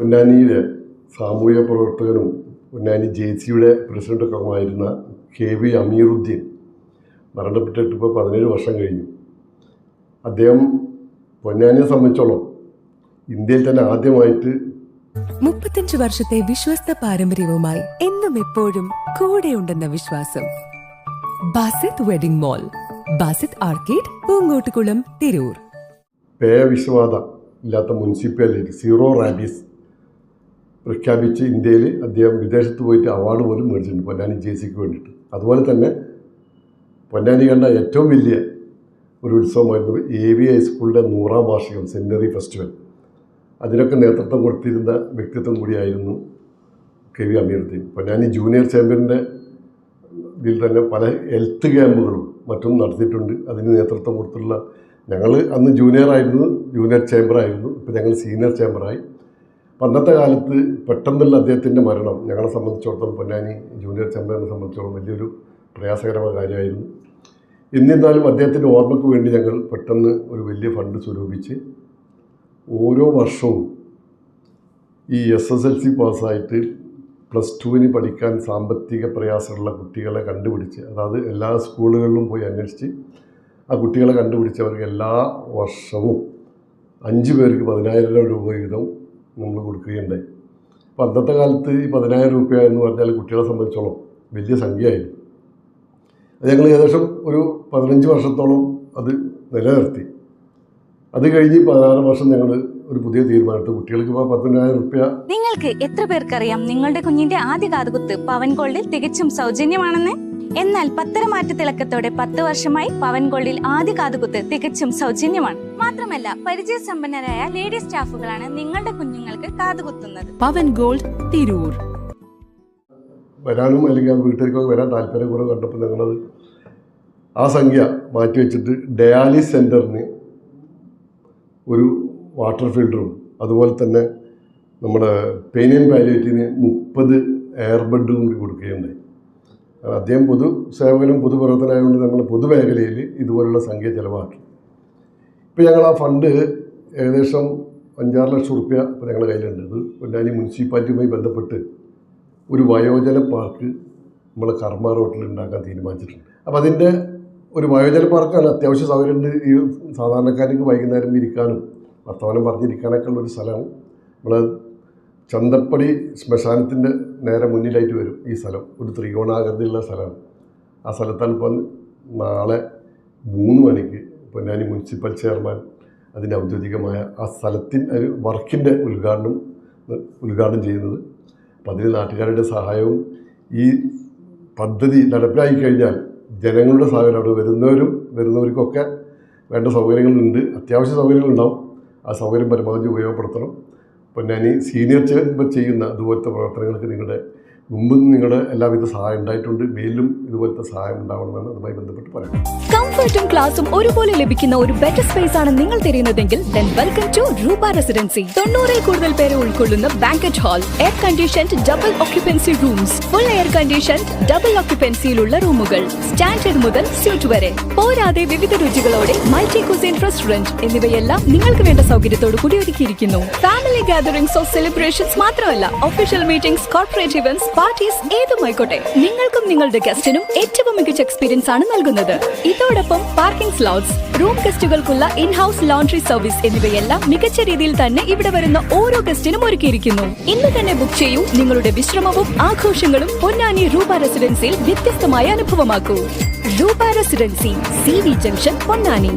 പൊന്നാനിയിലെ സാമൂഹ്യ പ്രവർത്തകനും പൊന്നാനി ജെ സിയുടെ പ്രസിഡന്റൊക്കെ ആയിരുന്ന കെ വി അമീറുദ്ദീൻ മരണപ്പെട്ടിട്ട് ഇപ്പോൾ പതിനേഴ് വർഷം കഴിഞ്ഞു. അദ്ദേഹം പൊന്നാനിയെ സംബന്ധിച്ചോളം ഇന്ത്യയിൽ തന്നെ ആദ്യമായിട്ട് മുപ്പത്തഞ്ച് വർഷത്തെ വിശ്വസ്ത പാരമ്പര്യവുമായി എന്നും എപ്പോഴും കൂടെയുണ്ടെന്ന വിശ്വാസം. Basith wedding mall Basith arcade Poonkottukulam Tirur. പേവിശ്വാദ ഇല്ലാത്ത മുനിസിപ്പാലിറ്റി സീറോ റാബീസ്. പ്രഖ്യാപിച്ച് ഇന്ത്യയിൽ അദ്ദേഹം വിദേശത്ത് പോയിട്ട് അവാർഡ് പോലും മേടിച്ചിട്ടുണ്ട് പൊന്നാനി ജെ സിക്ക് വേണ്ടിയിട്ട്. അതുപോലെ തന്നെ പൊന്നാനി കണ്ട ഏറ്റവും വലിയ ഒരു ഉത്സവമായിരുന്നു എ വി ഹൈസ്കൂളിന്റെ നൂറാം വാർഷികം സെന്ററി ഫെസ്റ്റിവൽ അതിനൊക്കെ നേതൃത്വം കൊടുത്തിരുന്ന വ്യക്തിത്വം കൂടിയായിരുന്നു K V Ameeruddin. Ponnani junior ചാമ്പ്യന്റെ ഇതിൽ തന്നെ പല ഹെൽത്ത് ക്യാമ്പുകളും മറ്റും നടത്തിയിട്ടുണ്ട്. അതിന് നേതൃത്വം കൊടുത്തുള്ള ഞങ്ങൾ അന്ന് ജൂനിയർ ആയിരുന്നു ജൂനിയർ ചേംബറായിരുന്നു ഇപ്പോൾ ഞങ്ങൾ സീനിയർ ചേംബറായി അന്നത്തെ കാലത്ത് പെട്ടെന്നുള്ള അദ്ദേഹത്തിന്റെ മരണം ഞങ്ങളെ സംബന്ധിച്ചിടത്തോളം പൊന്നാനി ജൂനിയർ ചേംബറിനെ സംബന്ധിച്ചിടത്തോളം വലിയൊരു പ്രയാസകരമായ കാര്യമായിരുന്നു. എന്നിരുന്നാലും അദ്ദേഹത്തിന്റെ ഓർമ്മയ്ക്ക് വേണ്ടി ഞങ്ങൾ പെട്ടെന്ന് ഒരു വലിയ ഫണ്ട് സ്വരൂപിച്ച് ഓരോ വർഷവും ഈ എസ് എസ് എൽ സി പാസ്സായിട്ട് പ്ലസ് ടുവിന് പഠിക്കാൻ സാമ്പത്തിക പ്രയാസമുള്ള കുട്ടികളെ കണ്ടുപിടിച്ച് അതായത് എല്ലാ സ്കൂളുകളിലും പോയി അന്വേഷിച്ച് ആ കുട്ടികളെ കണ്ടുപിടിച്ച് അവർക്ക് എല്ലാ വർഷവും അഞ്ച് പേർക്ക് പതിനായിരം രൂപ വീതം നമ്മൾ കൊടുക്കുകയുണ്ടായി. അപ്പോൾ അന്നത്തെ കാലത്ത് ഈ പതിനായിരം രൂപ എന്ന് പറഞ്ഞാൽ കുട്ടികളെ സംബന്ധിച്ചോളം വലിയ സംഖ്യയായിരുന്നു. അത് ഞങ്ങൾ ഏകദേശം ഒരു പതിനഞ്ച് വർഷത്തോളം അത് നിലനിർത്തി. അത് കഴിഞ്ഞ് പതിനാറ് വർഷം ഞങ്ങൾ ഒരു പുതിയ തീരുമാനമെടുത്തു. കുട്ടികൾക്ക് ഇപ്പോൾ പതിനായിരം നിങ്ങൾക്ക് എത്ര പേർക്കറിയാം നിങ്ങളുടെ കുഞ്ഞിന്റെ ആദ്യ കാതുകുത്ത് പവൻ ഗോൾഡിൽ തികച്ചും സൗജന്യമാണെന്ന്? എന്നാൽ പത്തരമാറ്റ തിളക്കത്തോടെ പത്ത് വർഷമായി പവൻ ഗോൾഡിൽ ആദ്യ കാതുകുത്ത് തികച്ചും സൗജന്യമാണ്. മാത്രമല്ല പരിചയസമ്പന്നരായ ലേഡി സ്റ്റാഫുകളാണ് നിങ്ങളുടെ കുഞ്ഞുങ്ങൾക്ക് കാതുകുത്തുന്നത്. പവൻ ഗോൾഡ് തിരൂർ. വരാനും അല്ലെങ്കിൽ ആ വീട്ടിലേക്കൊക്കെ വരാൻ താല്പര്യക്കുറവ് കണ്ടപ്പോൾ ഞങ്ങളത് ആ സംഖ്യ മാറ്റി വെച്ചിട്ട് ഡയാലിസ് സെന്ററിന് ഒരു വാട്ടർ ഫിൽറ്ററും അതുപോലെ തന്നെ നമ്മുടെ പെയിൻ ആൻഡ് പാലിയേറ്റീവിന് മുപ്പത് എയർബഡും കൂടി കൊടുക്കുകയുണ്ടായി. അദ്ദേഹം പൊതു സേവകനും പൊതുപ്രവർത്തനമായതുകൊണ്ട് നമ്മൾ പൊതുമേഖലയിൽ ഇതുപോലുള്ള സംഖ്യ ചിലവാക്കി. ഇപ്പോൾ ഞങ്ങൾ ആ ഫണ്ട് ഏകദേശം അഞ്ചാറ് ലക്ഷം റുപ്യ ഇപ്പോൾ ഞങ്ങളുടെ കയ്യിലുണ്ട്. അത് പൊന്നാനി മുനിസിപ്പാലിറ്റിയുമായി ബന്ധപ്പെട്ട് ഒരു വയോജന പാർക്ക് നമ്മൾ കർമ്മ റോട്ടിൽ ഉണ്ടാക്കാൻ തീരുമാനിച്ചിട്ടുണ്ട്. അപ്പോൾ അതിന്റെ ഒരു വയോജന പാർക്കാണ് അത്യാവശ്യ സൗകര്യമുണ്ട്. ഈ സാധാരണക്കാർക്ക് വൈകുന്നേരം ഇരിക്കാനും വർത്തമാനം പറഞ്ഞിരിക്കാനൊക്കെ ഉള്ളൊരു സ്ഥലമാണ്. നമ്മൾ ചന്തപ്പടി ശ്മശാനത്തിന്റെ നേരെ മുന്നിലായിട്ട് വരും ഈ സ്ഥലം. ഒരു ത്രികോണാകൃതിയുള്ള സ്ഥലമാണ്. ആ സ്ഥലത്താണ് ഇപ്പം നാളെ മൂന്ന് മണിക്ക് പൊന്നാനി മുനിസിപ്പൽ ചെയർമാൻ അതിന്റെ ഔദ്യോഗികമായ ആ സ്ഥലത്തിന്റെ ഒരു വർക്കിന്റെ ഉദ്ഘാടനം ഉദ്ഘാടനം ചെയ്യുന്നത്. അപ്പം അതിന് നാട്ടുകാരുടെ സഹായവും ഈ പദ്ധതി നടപ്പിലാക്കി കഴിഞ്ഞാൽ ജനങ്ങളുടെ സഹകരണം അവിടെ വരുന്നവരും വരുന്നവർക്കൊക്കെ വേണ്ട സൗകര്യങ്ങളുണ്ട്. അത്യാവശ്യ സൗകര്യങ്ങളുണ്ടാവും. ആ സൗകര്യം പരമാവധി ഉപയോഗപ്പെടുത്തണം. പൊന്നാനി സീനിയർ ചേർന്ന് ചെയ്യുന്ന അതുപോലത്തെ പ്രവർത്തനങ്ങൾക്ക് നിങ്ങളുടെ മുമ്പ് നിങ്ങളുടെ എല്ലാവിധ സഹായം ഉണ്ടായിട്ടുണ്ട്. മേലും ഇതുപോലത്തെ സഹായം ഉണ്ടാവണമെന്നാണ് അതുമായി ബന്ധപ്പെട്ട് പറയാം. കംഫർട്ടും ക്ലാസും ഒരുപോലെ ലഭിക്കുന്ന ഒരു ബെറ്റർ സ്പേസ് ആണ് നിങ്ങൾ തിരയുന്നതെങ്കിൽ വെൽക്കം ടു രൂപ റെസിഡൻസി തൊണ്ണൂറിൽ കൂടുതൽ പേരെ ഉൾക്കൊള്ളുന്ന banquet hall air condition double occupancy rooms full air condition double ഓക്യുപ്പൻസിയിലുള്ള റൂമുകൾ സ്റ്റാൻഡേർഡ് മുതൽ സ്യൂട്ട് വരെ. പോരാതെ വിവിധ രുചികളോടെ മൾട്ടി കുസിൻ റെസ്റ്റോറന്റ് എന്നിവയെല്ലാം നിങ്ങൾക്ക് വേണ്ട സൗകര്യത്തോട് കൂടി ഒരുക്കിയിരിക്കുന്നു. ഫാമിലി ഗാദറിംഗ്സോ സെലിബ്രേഷൻസ് മാത്രമല്ല official meetings corporate events parties ഏതുമായിക്കോട്ടെ നിങ്ങൾക്കും നിങ്ങളുടെ ഗസ്റ്റിനും ഏറ്റവും മികച്ച എക്സ്പീരിയൻസ് ആണ് നൽകുന്നത്. ഇതോടൊപ്പം പാർക്കിംഗ് സ്ലോട്ട്സ് റൂം ഗസ്റ്റുകൾക്കുള്ള ഇൻ ഹൗസ് ലോണ്ടറി സർവീസ് എന്നിവയെല്ലാം മികച്ച രീതിയിൽ തന്നെ ഇവിടെ വരുന്ന ഓരോ ഗസ്റ്റിനും ഒരുക്കിയിരിക്കുന്നു. ഇന്ന് തന്നെ ബുക്ക് ചെയ്യൂ നിങ്ങളുടെ വിശ്രമവും ആഘോഷങ്ങളും പൊന്നാനി രൂപ റെസിഡൻസിയിൽ വ്യത്യസ്തമായ അനുഭവമാക്കൂ. Roopa residency C V junction Ponnani.